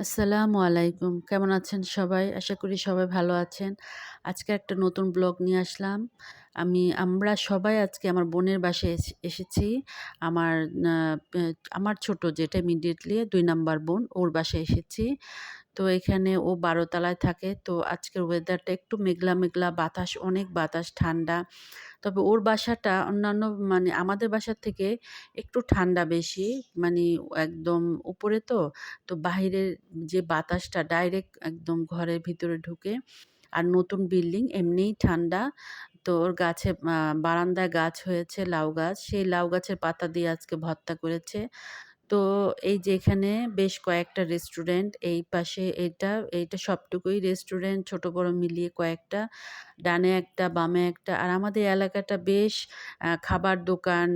আসসালামু আলাইকুম। কেমন আছেন সবাই? আশা করি সবাই ভালো আছেন। আজকে একটা নতুন ব্লগ নিয়ে আসলাম। আমি আমরা সবাই আজকে আমার বোনের বাসায় এস এসেছি। আমার আমার ছোট যেটা ইমিডিয়েটলি দুই নাম্বার বোন, ওর বাসায় এসেছি। তো এখানে ও ১২ তলায় থাকে। তো আজকের ওয়েদারটা একটু মেঘলা, মেঘলা, বাতাস অনেক বাতাস, ঠান্ডা। তবে ওর বাসাটা অন্যান্য মানে আমাদের বাসার থেকে একটু ঠান্ডা বেশি। মানে একদম উপরে তো, তো বাহিরের যে বাতাসটা ডাইরেক্ট একদম ঘরের ভিতরে ঢুকে। আর নতুন বিল্ডিং এমনিই ঠান্ডা। তো ওর গাছে বারান্দায় গাছ হয়েছে লাউ গাছ। সেই লাউ গাছের পাতা দিয়ে আজকে ভর্তা করেছে। তো এই যে এখানে বেশ কয়েকটা রেস্টুরেন্ট এই পাশে এটা, এইটা সবটুকুই রেস্টুরেন্ট ছোট বড় মিলিয়ে কয়েকটা। ডানে একটা, বামে একটা। আর আমাদের এলাকাটা বেশ খাবার দোকান,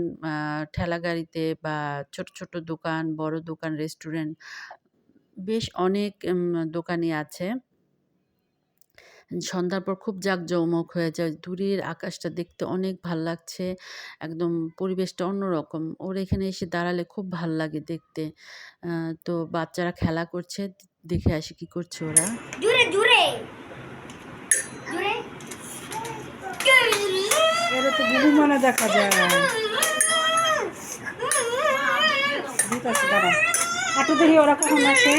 ঠেলা গাড়িতে বা ছোট, ছোট দোকান, বড় দোকান, রেস্টুরেন্ট বেশ অনেক দোকানই আছে। সন্ধ্যার পর খুব জাঁকজমক হয়ে যায়। দূরের আকাশটা দেখতে অনেক ভালো লাগছে। একদম পরিবেশটা অন্যরকম। ওর এখানে এসে দাঁড়ালে খুব ভালো লাগে দেখতে। তো বাচ্চারা খেলা করছে। দেখে আসি কি করছে ওরা। তো গুলি দেখা যায় দাঁড়া দেখি ওরা কখন আসে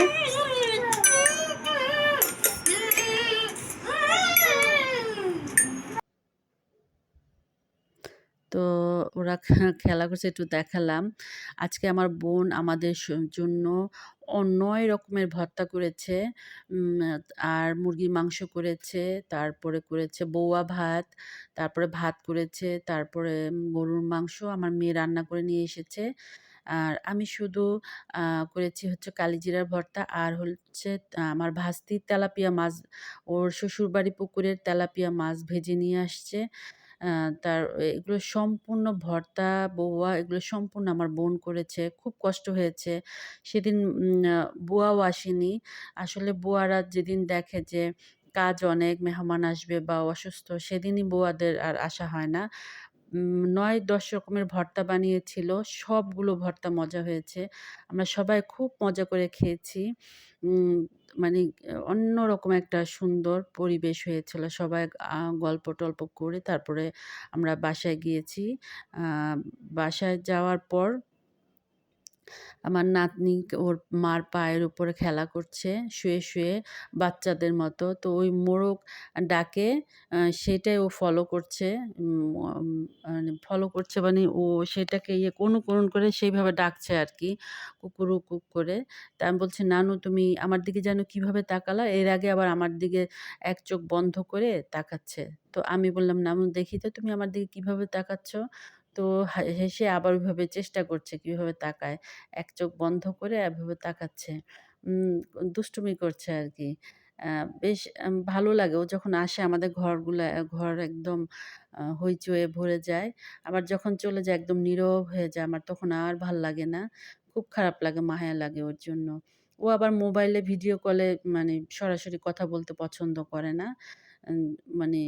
তো ওরা খেলা করছে একটু দেখালাম। আজকে আমার বোন আমাদের জন্য অ ৯ রকমের ভর্তা করেছে। আর মুরগির মাংস করেছে, তারপরে করেছে বৌয়া ভাত, তারপরে ভাত করেছে, তারপরে গরুর মাংস আমার মেয়ে রান্না করে নিয়ে এসেছে। আর আমি শুধু করেছি হচ্ছে কালিজিরার ভর্তা আর হচ্ছে আমার ভাস্তির তেলাপিয়া মাছ ওর শ্বশুরবাড়ি পুকুরের তেলাপিয়া মাছ ভেজে নিয়ে আসছে। তার এগুলো সম্পূর্ণ ভর্তা, বউয়া এগুলো সম্পূর্ণ আমার বোন করেছে। খুব কষ্ট হয়েছে। সেদিন বুয়াও আসেনি। আসলে বুয়ারা যেদিন দেখে যে কাজ অনেক, মেহমান আসবে বা অসুস্থ সেদিনই বুয়াদের আর আসা হয় না। নয় ৯-১০ রকমের ভর্তা বানিয়েছিল। সবগুলো ভর্তা মজা হয়েছে। আমরা সবাই খুব মজা করে খেয়েছি। উম অন্য রকম একটা সুন্দর পরিবেশ হয়েছিল। সবাই গল্প-টল্প করে তারপরে আমরা বাসায় গিয়েছি। বাসায় যাওয়ার পর আমার নাতনি ওর মার পায়ের উপরে খেলা করছে শুয়ে, শুয়ে বাচ্চাদের মতো। তো ওই মোরগ ডাকে সেটাই ও ফলো করছে। মানে ফলো করছে মানে ও সেটাকে ইয়ে অনুকরণ করে সেইভাবে ডাকছে আর কি কুকুরু কুক করে। তা আমি বলছি, "নানু তুমি আমার দিকে যেন কীভাবে তাকালা?" এর আগে আবার আমার দিকে এক চোখ বন্ধ করে তাকাচ্ছে। তো আমি বললাম, "নানু দেখি তো তুমি আমার দিকে কীভাবে তাকাচ্ছ?" তো হেসে আবার ওইভাবে চেষ্টা করছে কীভাবে তাকায়। এক চোখ বন্ধ করে এভাবে তাকাচ্ছে। দুষ্টুমি করছে আর কি বেশ ভালো লাগে। ও যখন আসে আমাদের ঘরগুলো ঘর একদম হইচয়ে ভরে যায়। আবার যখন চলে যায় একদম নীরব হয়ে যায়। আমার তখন আর ভালো লাগে না। খুব খারাপ লাগে, মায়া লাগে ওর জন্য। ও আবার মোবাইলে ভিডিও কলে মানে সরাসরি কথা বলতে পছন্দ করে না। মানে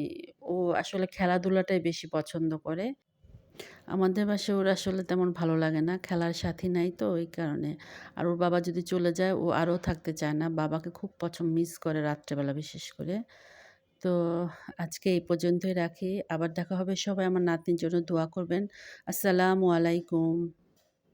ও আসলে খেলাধুলাটাই বেশি পছন্দ করে। আমাদের বাসে ওর আসলে তেমন ভালো লাগে না। খেলার সাথী নাই তো ওই কারণে। আর ওর বাবা যদি চলে যায়, ও আরও থাকতে চায় না। বাবাকে খুব পছন্দ মিস করে রাত্রেবেলা বিশেষ করে। তো আজকে এই পর্যন্তই রাখি। আবার দেখা হবে। সবাই আমার নাতনির জন্য দোয়া করবেন। আসসালামু আলাইকুম।